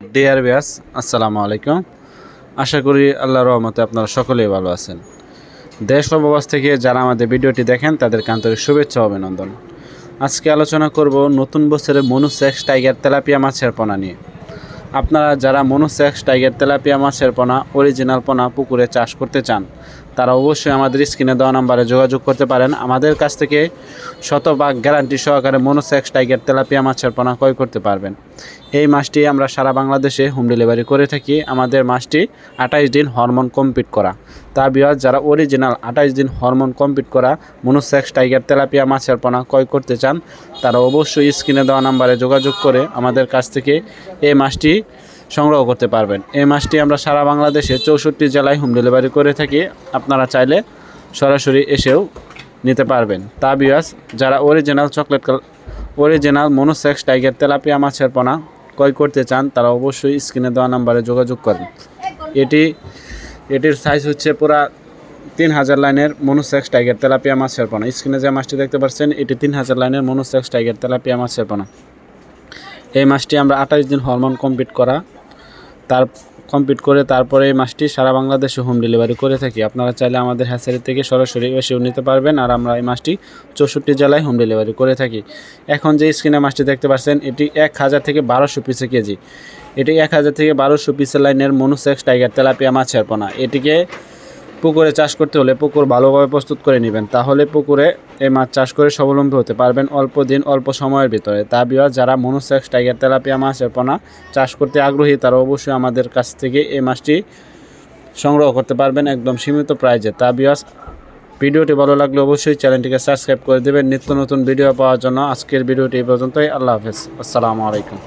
Deer বিয়াস আসসালামু আলাইকুম। আশা করি আল্লাহ রহমতে আপনারা সকলেই ভালো আছেন। দেশ ও থেকে যারা আমাদের ভিডিওটি দেখেন তাদের আন্তরিক শুভেচ্ছা অভিনন্দন। আজকে আলোচনা করব নতুন বছরে মনুসেক্স টাইগার তেলাপিয়া মাছের পোনা নিয়ে। আপনারা যারা মনুসেক্স, টাইগার তেলাপিয়া মাছের পোনা অরিজিনাল পোনা পুকুরে চাষ করতে চান, তারা অবশ্যই আমাদের স্ক্রিনে দেওয়া নাম্বারে যোগাযোগ করতে পারেন। আমাদের কাছ থেকে শতভাগ গ্যারান্টি সহকারে মনোসেক্স, টাইগার তেলাপিয়া মাছের পোনা ক্রয় করতে পারবেন। এই মাছটি আমরা সারা বাংলাদেশে হোম ডেলিভারি করে থাকি। আমাদের মাছটি আঠাইশ দিন হরমোন কমপ্লিট করা। তা বিয়ার যারা অরিজিনাল আঠাইশ দিন হরমোন কমপ্লিট করা মনোসেক্স, টাইগার তেলাপিয়া মাছের পোনা ক্রয় করতে চান, তারা অবশ্যই স্ক্রিনে দেওয়া নাম্বারে যোগাযোগ করে আমাদের কাছ থেকে এই মাছটি সংগ্রহ করতে পারবেন। এই মাছটি আমরা সারা বাংলাদেশে চৌষট্টি জেলায় হোম ডেলিভারি করে থাকি। আপনারা চাইলে সরাসরি এসেও নিতে পারবেন। তা বিয়াস যারা original chocolate original monosex tiger tilapia মাছের পোনা ক্রয় করতে চান, তারা অবশ্যই স্ক্রিনে দেওয়া নাম্বারে যোগাযোগ করেন। এটি, এটির সাইজ হচ্ছে পুরা তিন হাজার লাইনের মনোসেক্স টাইগার তেলাপিয়া মাছের পোনা। স্ক্রিনে যে মাছটি দেখতে পাচ্ছেন, এটি তিন হাজার লাইনের মনোসেক্স টাইগার তেলাপিয়া মাছের পোনা। এই মাছটি আমরা আঠাশ দিন হরমোন কমপ্লিট করা। তার কমপ্লিট করে তারপরে এই মাছটি সারা বাংলাদেশে হোম ডেলিভারি করে থাকি। আপনারা চাইলে আমাদের হ্যাচারি থেকে সরাসরি এসেও নিতে পারবেন আর আমরা এই মাছটি চৌষট্টি জেলায় হোম ডেলিভারি করে থাকি। এখন যে স্ক্রিনে মাছটি দেখতে পাচ্ছেন, এটি এক হাজার থেকে বারোশো পিসে কেজি। এটি এক হাজার থেকে বারোশো পিসের লাইনের মনুসেক্স টাইগার তেলাপিয়া মাছের পোনা। এটিকে পুকুরে চাষ করতে হলে পুকুর ভালোভাবে প্রস্তুত করে নেবেন। তাহলে পুকুরে এই মাছ চাষ করে স্বাবলম্বী হতে পারবেন অল্প দিন, অল্প সময়ের ভিতরে। তা বিয়া যারা মনুসেক্স, টাইগার, তেলাপিয়া মাছের পোনা চাষ করতে আগ্রহী, তারা অবশ্যই আমাদের কাছ থেকে এই মাছটি সংগ্রহ করতে পারবেন একদম সীমিত প্রাইজে। তা বিয়াস ভিডিওটি ভালো লাগলে অবশ্যই চ্যানেলটিকে সাবস্ক্রাইব করে দেবেন। নিত্য নতুন ভিডিও পাওয়ার জন্য আজকের ভিডিওটি এই পর্যন্তই। আল্লাহ হাফেজ। আসসালামু আলাইকুম।